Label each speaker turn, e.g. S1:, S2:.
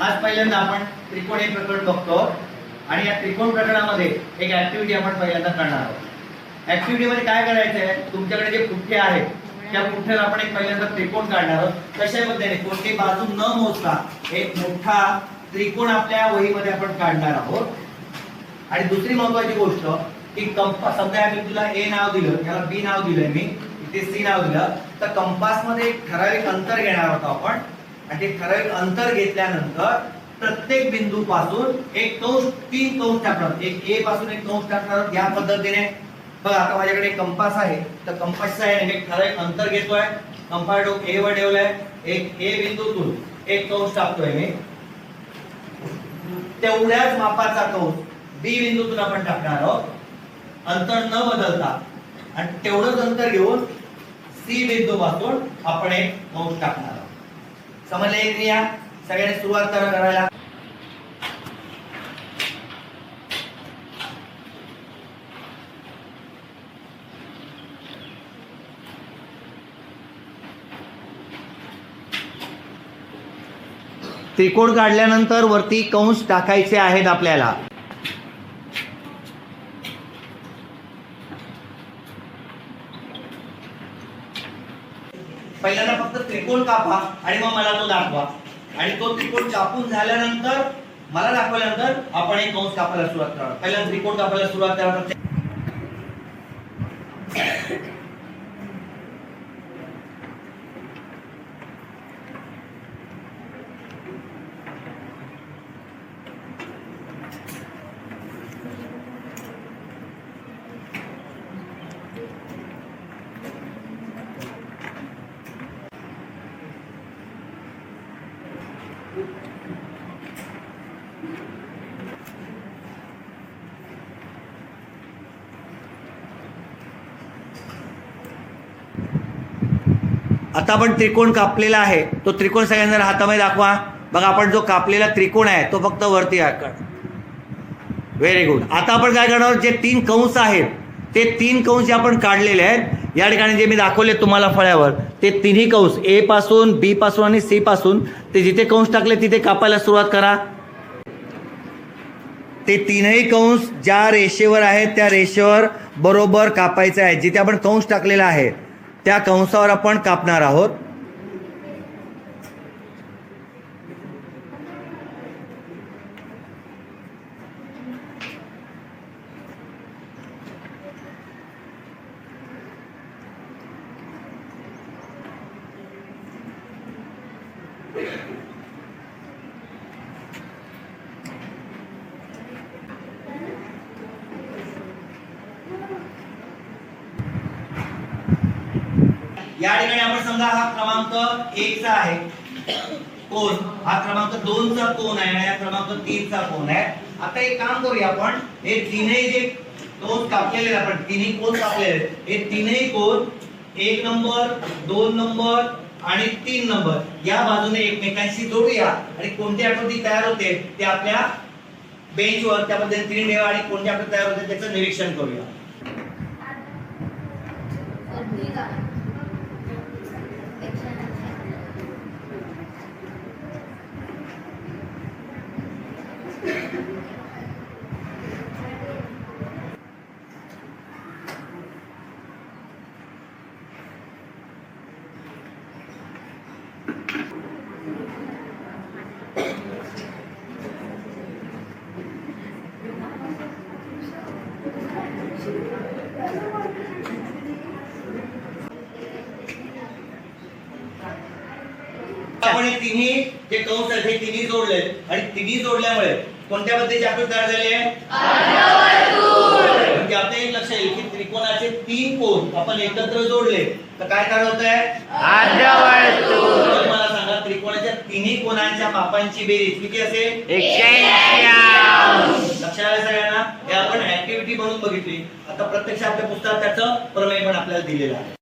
S1: आज पहिल्यांदा आपण त्रिकोण हे प्रकरण बघतो आणि या त्रिकोण प्रकरणामध्ये एक ऍक्टिव्हिटी आपण पहिल्यांदा करणार आहोत. ऍक्टिव्हिटी मध्ये काय करायचं आहे तुमच्याकडे जे पुठ्ठे आहेत त्या पुठ्ठ्याला आपण एक पहिल्यांदा त्रिकोण काढणार आहोत. कशा पद्धतीने? कोणती बाजू न मोजता एक मोठा त्रिकोण आपल्या वहीमध्ये आपण काढणार आहोत. आणि दुसरी महत्वाची गोष्ट की कंपास समजा मी तुला ए नाव दिलं याला बी नाव दिलंय मी इथे सी नाव दिलं तर कंपासमध्ये एक ठराविक अंतर घेणार आहोत आपण. आणि ते ठराविक अंतर घेतल्यानंतर प्रत्येक बिंदू पासून एक कंस तीन कंस टाकणार एक ए पासून एक कंस टाकणार या पद्धतीने. बघा आता माझ्याकडे कंपास आहे. तर कंपासचा आहे म्हणजे एक ठराविक अंतर घेतोय. कंपास डोक ए वर ठेवलाय. एक ए बिंदूतून एक कंस टाकतोय मी. तेवढ्याच मापाचा कंस बी बिंदूतून आपण टाकणार आहोत. अंतर न बदलता. आणि तेवढंच अंतर घेऊन सी बिंदू पासून आपण एक कंस टाकणार समजलं एक क्रिया? सगळ्यांनी सुरुवात करा करायला. त्रिकोण काढल्यानंतर वरती कंस टाकायचे आहेत आपल्याला. पहिल्यांदा फक्त त्रिकोण कापा आणि मग मला तो दाखवा. आणि तो त्रिकोण कापून झाल्यानंतर मला दाखवल्यानंतर आपण एक कंस कापायला सुरुवात करा पहिल्यांदा त्रिकोण कापायला सुरुवात करा. आता आपण त्रिकोण कापलेला आहे. तो त्रिकोण सगळ्यांना हातामध्ये दाखवा. बघा आपण जो कापलेला त्रिकोण आहे तो फक्त वरती व्हेरी गुड आता आपण काय करणार? जे तीन कंस आहेत ते तीन कंस जे आपण काढलेले आहेत या ठिकाणी जे मी दाखवले तुम्हाला फळ्यावर ते तिन्ही कंस ए पासून बी पासून आणि सी पासून ते जिथे कंस टाकले तिथे कापायला सुरुवात करा. ते तीनही कंस ज्या रेषेवर आहेत त्या रेषेवर बरोबर कापायचे आहे. जिथे आपण कंस टाकलेला आहे त्या कंसावर आपण कापणार आहोत. या ठिकाणी आपण समजा हा क्रमांक एक चा आहे. कोण? हा क्रमांक दोन चा कोण आहे आणि हा क्रमांक तीन चा कोण आहे? आता एक काम करूया आपण. हे तीनही जे कोण कापलेले आपण तिन्ही कोण कापलेले आहेत, हे तीनही कोण? एक नंबर दोन नंबर आणि तीन नंबर. या बाजूने एकमेकांशी जोडूया. आणि कोणती आकृती तयार होते? ते आपल्या बेंचवर त्या पद्धतीने ठेवा आणि कोणती आकृती तयार होते त्याचं निरीक्षण करूया. Thank you. आपण हे तिन्ही जे कंस आहेत हे तिन्ही जोडले आणि तिन्ही जोडल्यामुळे कोणत्या पद्धतीची आकृती तयार झाली आहे? म्हणजे आपल्या एक लक्ष येईल की त्रिकोणाचे तीन कोण आपण एकत्र जोडले. तर काय तयार होत आहे? मला सांगा त्रिकोणाच्या तिन्ही कोणांच्या मापांची बेरीज किती असेल? लक्षात आलं सगळ्यांना? हे आपण ऍक्टिव्हिटी म्हणून बघितली. आता प्रत्यक्ष आपल्या पुस्तकात त्याचं प्रमेय पण आपल्याला दिलेलं आहे.